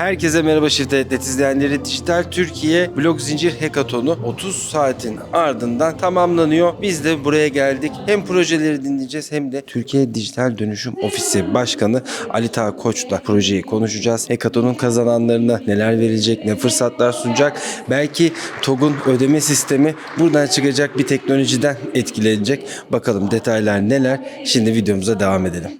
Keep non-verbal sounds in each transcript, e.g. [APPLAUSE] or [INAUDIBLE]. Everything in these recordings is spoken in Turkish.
Herkese merhaba Shift Atlet izleyenleri. Dijital Türkiye Blok Zincir Hackathon'u 30 saatin ardından tamamlanıyor. Biz de buraya geldik. Hem projeleri dinleyeceğiz hem de Türkiye Dijital Dönüşüm Ofisi Başkanı Ali Tağ Koç'la projeyi konuşacağız. Hackathon'un kazananlarına neler verilecek, ne fırsatlar sunacak. Belki TOG'un ödeme sistemi buradan çıkacak bir teknolojiden etkilenecek. Bakalım detaylar neler. Şimdi videomuza devam edelim.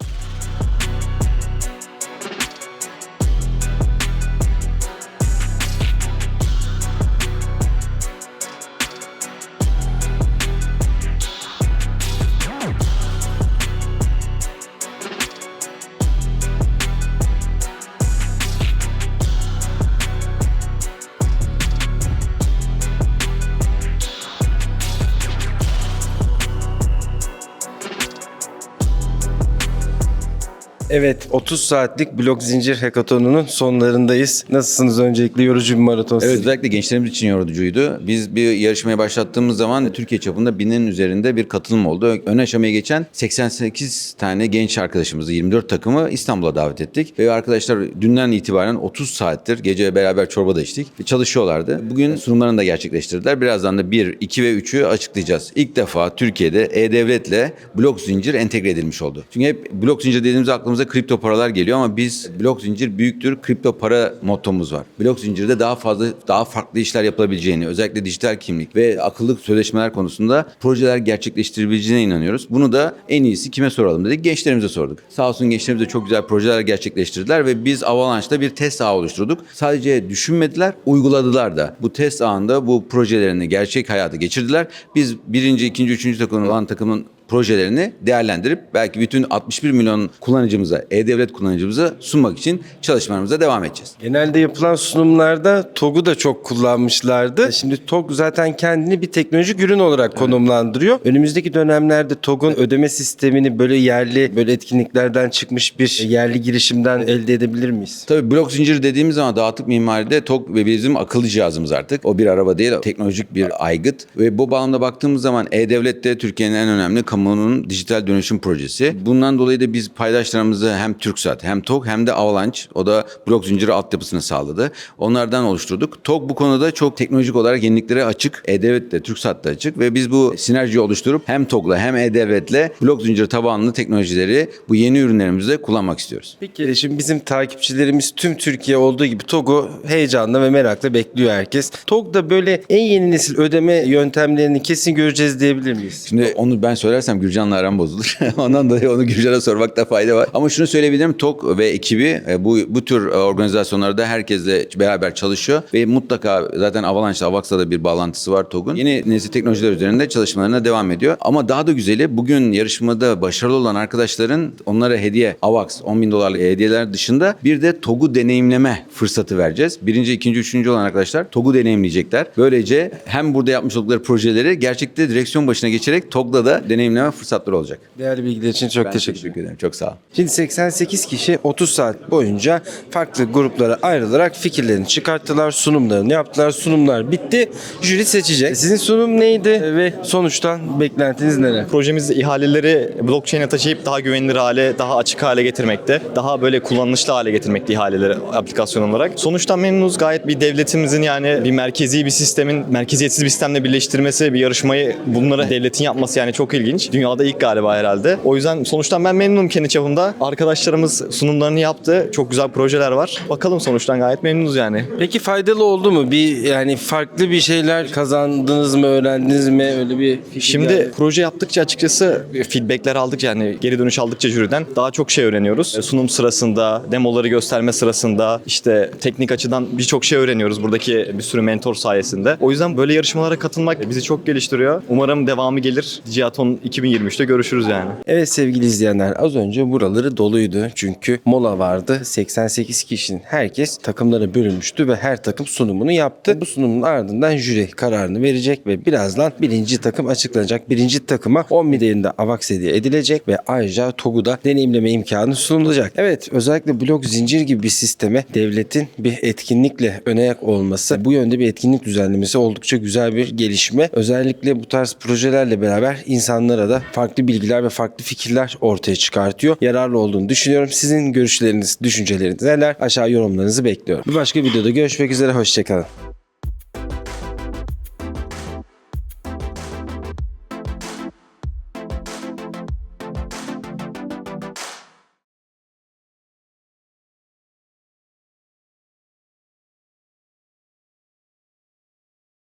Evet 30 saatlik blok zincir hackathonunun sonlarındayız. Nasılsınız öncelikle yorucu bir maraton Evet özellikle gençlerimiz için yorucuydu. Biz bir yarışmaya başlattığımız zaman Türkiye çapında binin üzerinde bir katılım oldu. Ön aşamaya geçen 88 tane genç arkadaşımızı 24 takımı İstanbul'a davet ettik. Ve arkadaşlar dünden itibaren 30 saattir gece beraber çorba da içtik. Çalışıyorlardı. Bugün sunumlarını da gerçekleştirdiler. Birazdan da 1, 2 ve 3'ü açıklayacağız. İlk defa Türkiye'de E-Devlet'le blok zincir entegre edilmiş oldu. Çünkü hep blok zincir dediğimizde aklımıza kripto paralar geliyor ama biz blok zincir büyüktür kripto para mottomuz var. Blok zincirde daha fazla daha farklı işler yapılabileceğini özellikle dijital kimlik ve akıllı sözleşmeler konusunda projeler gerçekleştirebileceğine inanıyoruz. Bunu da en iyisi kime soralım dedik. Gençlerimize sorduk. Sağ olsun gençlerimiz çok güzel projeler gerçekleştirdiler ve biz Avalanche'da bir test ağı oluşturduk. Sadece düşünmediler, uyguladılar da. Bu test ağında bu projelerini gerçek hayata geçirdiler. Biz birinci, ikinci, üçüncü takım olan takımın projelerini değerlendirip belki bütün 61 milyon kullanıcımıza, e-devlet kullanıcımıza sunmak için çalışmalarımıza devam edeceğiz. Genelde yapılan sunumlarda TOG'u da çok kullanmışlardı. Şimdi TOG zaten kendini bir teknolojik ürün olarak konumlandırıyor. Önümüzdeki dönemlerde TOG'un ödeme sistemini böyle yerli böyle etkinliklerden çıkmış bir yerli girişimden elde edebilir miyiz? Tabii blok zinciri dediğimiz zaman dağıtık mimaride TOG ve bizim akıllı cihazımız artık. O bir araba değil, teknolojik bir aygıt. Ve bu bağlamda baktığımız zaman E-Devlet de Türkiye'nin en önemli kamunun dijital dönüşüm projesi. Bundan dolayı da biz paydaşlarımızı hem TürkSat hem TOG hem de Avalanche o da blok zinciri altyapısını sağladı. Onlardan oluşturduk. TOG bu konuda çok teknolojik olarak yeniliklere açık. E-Devlet de TürkSat da açık ve biz bu sinerjiyi oluşturup hem TOG'la hem E-Devlet'le blok zinciri tabanlı teknolojileri bu yeni ürünlerimizde kullanmak istiyoruz. Peki şimdi bizim takipçilerimiz tüm Türkiye olduğu gibi TOG'u heyecanla ve merakla bekliyor herkes. TOG'da böyle en yeni nesil ödeme yöntemlerini kesin göreceğiz diyebilir miyiz? Şimdi onu ben söylersem Gürcan'la aram bozulur. [LAUGHS] Ondan dolayı onu Gürcan'a sormakta fayda var. Ama şunu söyleyebilirim. TOK ve ekibi e, bu bu tür e, organizasyonlarda herkesle beraber çalışıyor ve mutlaka zaten Avalanche'la Avax'la da bir bağlantısı var TOG'un. Yeni nesil teknolojiler üzerinde çalışmalarına devam ediyor. Ama daha da güzeli bugün yarışmada başarılı olan arkadaşların onlara hediye Avax 10 bin dolarlık hediyeler dışında bir de TOG'u deneyimleme fırsatı vereceğiz. Birinci, ikinci, üçüncü olan arkadaşlar TOG'u deneyimleyecekler. Böylece hem burada yapmış oldukları projeleri gerçekte direksiyon başına geçerek TOG'da da deneyimleme fırsatları olacak. Değerli bilgiler için çok Ben teşekkür ederim. teşekkür ederim. Çok sağ ol. Şimdi 88 kişi 30 saat boyunca farklı gruplara ayrılarak fikirlerini çıkarttılar, sunumlarını yaptılar. Sunumlar bitti. Jüri seçecek. Sizin sunum neydi ve sonuçtan beklentiniz neler? Projemiz ihaleleri blockchain'e taşıyıp daha güvenilir hale, daha açık hale getirmekte. Daha böyle kullanışlı hale getirmekte ihaleleri aplikasyon olarak. Sonuçtan memnunuz. Gayet bir devletimizin yani bir merkezi bir sistemin merkeziyetsiz bir sistemle birleştirmesi, bir yarışmayı bunları devletin yapması yani çok ilginç. Dünyada ilk galiba herhalde. O yüzden sonuçtan ben memnunum kendi çapımda. Arkadaşlarımız sunumlarını yaptı. Çok güzel projeler var. Bakalım sonuçtan gayet memnunuz yani. Peki faydalı oldu mu? Bir yani farklı bir şeyler kazandınız mı, öğrendiniz mi? Öyle bir fikir Şimdi geldi. proje yaptıkça açıkçası feedbackler aldıkça yani geri dönüş aldıkça jüriden daha çok şey öğreniyoruz. E, Sunum sırasında, demoları gösterme sırasında işte teknik açıdan birçok şey öğreniyoruz buradaki bir sürü mentor sayesinde. O yüzden böyle yarışmalara katılmak bizi çok geliştiriyor. Umarım devamı gelir. Ciaton 2023'te görüşürüz yani. Evet sevgili izleyenler az önce buraları doluydu. Çünkü mola vardı. 88 kişinin herkes takımlara bölünmüştü ve her takım sunumunu yaptı. Bu sunumun ardından jüri kararını verecek ve birazdan birinci takım açıklanacak. Birinci takıma 10 bin değerinde AVAX hediye edilecek ve ayrıca TOG'u da deneyimleme imkanı sunulacak. Evet özellikle blok zincir gibi bir sisteme devletin bir etkinlikle öne ayak olması bu yönde bir etkinlik düzenlemesi oldukça güzel bir gelişme. Özellikle bu tarz projelerle beraber insanlar insanlara da farklı bilgiler ve farklı fikirler ortaya çıkartıyor. Yararlı olduğunu düşünüyorum. Sizin görüşleriniz, düşünceleriniz neler? Aşağı yorumlarınızı bekliyorum. Bir başka videoda görüşmek üzere. Hoşçakalın.